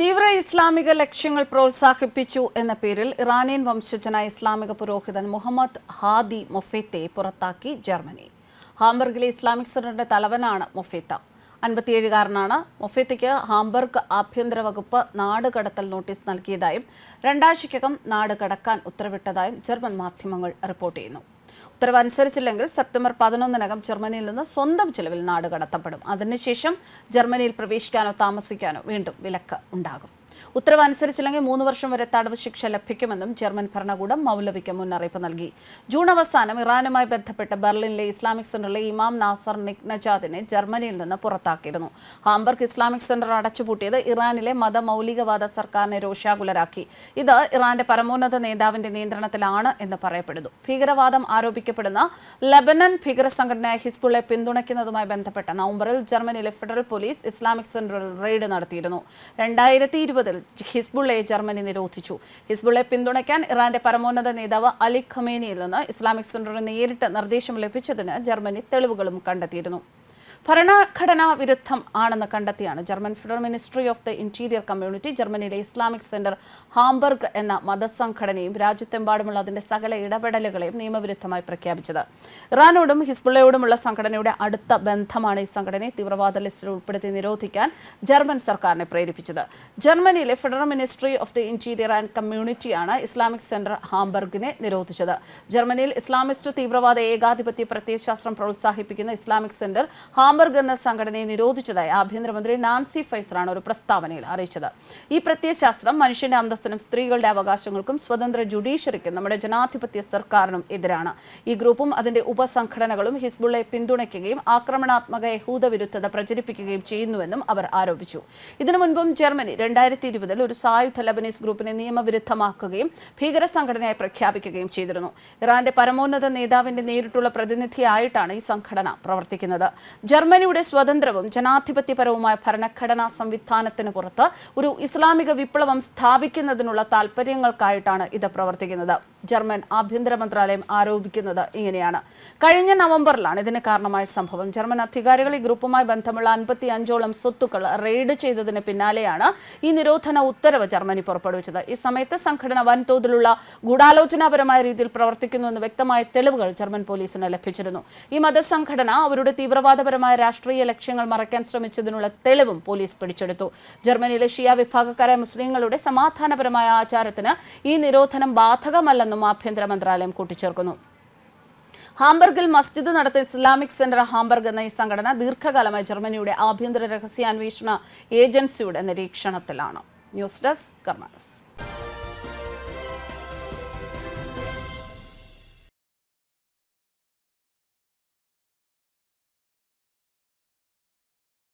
തീവ്ര ഇസ്ലാമിക ലക്ഷ്യങ്ങൾ പ്രോത്സാഹിപ്പിച്ചു എന്ന പേരിൽ ഇറാനിയൻ വംശജനായ ഇസ്ലാമിക പുരോഹിതൻ മുഹമ്മദ് ഹാദി മൊഫേത്തെ പുറത്താക്കി ജർമ്മനി. ഹാംബർഗിലെ ഇസ്ലാമിക് സെന്ററിന്റെ തലവനാണ് മൊഫേത്ത. അൻപത്തിയേഴുകാരനാണ് മൊഫേത്തയ്ക്ക് ഹാംബർഗ് ആഭ്യന്തര വകുപ്പ് നാട് കടത്തൽ നോട്ടീസ് നൽകിയതായും രണ്ടാഴ്ചയ്ക്കകം നാട് കടക്കാൻ ഉത്തരവിട്ടതായും ജർമ്മൻ മാധ്യമങ്ങൾ റിപ്പോർട്ട് ചെയ്യുന്നു. ഉത്തരവ് അനുസരിച്ചില്ലെങ്കിൽ സെപ്റ്റംബർ പതിനൊന്നിനകം ജർമ്മനിയിൽ നിന്ന് സ്വന്തം ചിലവിൽ നാട് കടത്തപ്പെടും. അതിനുശേഷം ജർമ്മനിയിൽ പ്രവേശിക്കാനോ താമസിക്കാനോ വീണ്ടും വിലക്ക് ഉണ്ടാകും. ഉത്തരവ് അനുസരിച്ചില്ലെങ്കിൽ മൂന്ന് വർഷം വരെ തടവ് ശിക്ഷ ലഭിക്കുമെന്നും ജർമ്മൻ ഭരണകൂടം മൗലവിക്ക് മുന്നറിയിപ്പ് നൽകി. ജൂൺ അവസാനം ഇറാനുമായി ബന്ധപ്പെട്ട് ബെർലിനിലെ ഇസ്ലാമിക് സെന്ററിലെ ഇമാം നാസർ നിക് നജാദിനെ ജർമ്മനിയിൽ നിന്ന് പുറത്താക്കിയിരുന്നു. ഹാംബർഗ് ഇസ്ലാമിക് സെന്റർ അടച്ചുപൂട്ടിയത് ഇറാനിലെ മതമൗലികവാദ സർക്കാരിനെ രോഷാകുലരാക്കി. ഇത് ഇറാന്റെ പരമോന്നത നേതാവിന്റെ നിയന്ത്രണത്തിലാണ് എന്ന് പറയപ്പെടുന്നു. ഭീകരവാദം ആരോപിക്കപ്പെടുന്ന ലബനൻ ഭീകര സംഘടനയായ ഹിസ്ബുളെ പിന്തുണയ്ക്കുന്നതുമായി ബന്ധപ്പെട്ട നവംബറിൽ ജർമ്മനിയിലെ ഫെഡറൽ പോലീസ് ഇസ്ലാമിക് സെന്ററിൽ റെയ്ഡ് നടത്തിയിരുന്നു. രണ്ടായിരത്തി ഇരുപതിൽ ഹിസ്ബുള്ളയെ ജർമ്മനി നിരോധിച്ചു. ഹിസ്ബുള്ളെ പിന്തുണയ്ക്കാൻ ഇറാന്റെ പരമോന്നത നേതാവ് അലി ഖമേനിയിൽ നിന്ന് ഇസ്ലാമിക് സെന്ററിന് നേരിട്ട് നിർദ്ദേശം ലഭിച്ചതിന് ജർമ്മനി തെളിവുകളും കണ്ടെത്തിയിരുന്നു. ഭരണഘടനാ വിരുദ്ധം ആണെന്ന് കണ്ടെത്തിയാണ് German federal ministry of the interior community ജർമ്മനിയിലെ ഇസ്ലാമിക് സെന്റർ ഹാംബർഗ് എന്ന മതസംഘടനയും രാജ്യത്തെമ്പാടുമുള്ള അതിന്റെ സകല ഇടപെടലുകളെയും നിയമവിരുദ്ധമായി പ്രഖ്യാപിച്ചത്. ഇറാനോടും ഹിസ്ബുള്ളയോടുമുള്ള സംഘടനയുടെ അടുത്ത ബന്ധമാണ് ഈ സംഘടനയെ തീവ്രവാദ ലിസ്റ്റിൽ ഉൾപ്പെടുത്തി നിരോധിക്കാൻ ജർമ്മൻ സർക്കാരിനെ പ്രേരിപ്പിച്ചത്. ജർമ്മനിയിലെ federal ministry of the interior and കമ്മ്യൂണിറ്റിയാണ് Islamic centre ഹാംബർഗിനെ നിരോധിച്ചത്. ജർമ്മനിയിൽ ഇസ്ലാമിസ്റ്റ് തീവ്രവാദ ഏകാധിപത്യ പ്രത്യയശാസ്ത്രം പ്രോത്സാഹിപ്പിക്കുന്ന ഇസ്ലാമിക് സെന്റർ ഹാംബർഗ് എന്ന സംഘടനയെ നിരോധിച്ചതായി ആഭ്യന്തരമന്ത്രി നാൻസി ഫൈസറാണ് ഒരു പ്രസ്താവനയിൽ അറിയിച്ചത്. ഈ പ്രത്യയശാസ്ത്രം മനുഷ്യന്റെ അന്തസ്സിനും സ്ത്രീകളുടെ അവകാശങ്ങൾക്കും സ്വതന്ത്ര ജുഡീഷ്യറിക്കും നമ്മുടെ ജനാധിപത്യ സർക്കാരിനും എതിരാണ്. ഈ ഗ്രൂപ്പും അതിന്റെ ഉപസംഘടനകളും ഹിസ്ബുള്ളയെ പിന്തുണയ്ക്കുകയും ആക്രമണാത്മക യഹൂദ വിരുദ്ധത പ്രചരിപ്പിക്കുകയും ചെയ്യുന്നുവെന്നും അവർ ആരോപിച്ചു. ഇതിനു മുൻപും ജർമ്മനി രണ്ടായിരത്തി ഇരുപതിൽ ഒരു സായുധ ലബനീസ് ഗ്രൂപ്പിനെ നിയമവിരുദ്ധമാക്കുകയും ഭീകര സംഘടനയായി പ്രഖ്യാപിക്കുകയും ചെയ്തിരുന്നു. ഇറാന്റെ പരമോന്നത നേതാവിന്റെ നേരിട്ടുള്ള പ്രതിനിധിയായിട്ടാണ് ഈ സംഘടന പ്രവർത്തിക്കുന്നത്. ജർമ്മനിയുടെ സ്വതന്ത്രവും ജനാധിപത്യപരവുമായ ഭരണഘടനാ സംവിധാനത്തിന് പുറത്ത് ഒരു ഇസ്ലാമിക വിപ്ലവം സ്ഥാപിക്കുന്നതിനുള്ള താൽപ്പര്യങ്ങൾക്കായിട്ടാണ് ഇത് പ്രവർത്തിക്കുന്നത്. ജർമ്മൻ ആഭ്യന്തര മന്ത്രാലയം ആരോപിക്കുന്നത് ഇങ്ങനെയാണ്. കഴിഞ്ഞ നവംബറിലാണ് ഇതിന് കാരണമായ സംഭവം. ജർമ്മൻ അധികാരികൾ ഈ ഗ്രൂപ്പുമായി ബന്ധമുള്ള അൻപത്തി അഞ്ചോളം സ്വത്തുക്കൾ റെയ്ഡ് ചെയ്തതിന് പിന്നാലെയാണ് ഈ നിരോധന ഉത്തരവ് ജർമ്മനി പുറപ്പെടുവിച്ചത്. ഈ സമയത്ത് സംഘടന വൻതോതിലുള്ള ഗൂഢാലോചനാപരമായ രീതിയിൽ പ്രവർത്തിക്കുന്നുവെന്ന് വ്യക്തമായ തെളിവുകൾ ജർമ്മൻ പോലീസിന് ലഭിച്ചിരുന്നു. ഈ മതസംഘടന അവരുടെ തീവ്രവാദപരമായ രാഷ്ട്രീയ ലക്ഷ്യങ്ങൾ മറയ്ക്കാൻ ശ്രമിച്ചതിനുള്ള തെളിവും പോലീസ് പിടിച്ചെടുത്തു. ജർമ്മനിയിലെ ഷിയ വിഭാഗക്കാരായ മുസ്ലിങ്ങളുടെ സമാധാനപരമായ ആചാരത്തിന് ഈ നിരോധനം ബാധകമല്ലെന്നും ആഭ്യന്തര മന്ത്രാലയം കൂട്ടിച്ചേർക്കുന്നു. ഹാംബർഗിൽ മസ്ജിദ് നടത്തിയ ഇസ്ലാമിക് സെന്റർ ഹാംബർഗ് എന്ന ഈ സംഘടന ദീർഘകാലമായി ജർമ്മനിയുടെ ആഭ്യന്തര രഹസ്യാന്വേഷണ ഏജൻസിയുടെ നിരീക്ഷണത്തിലാണ്. News desk കർമാനസ്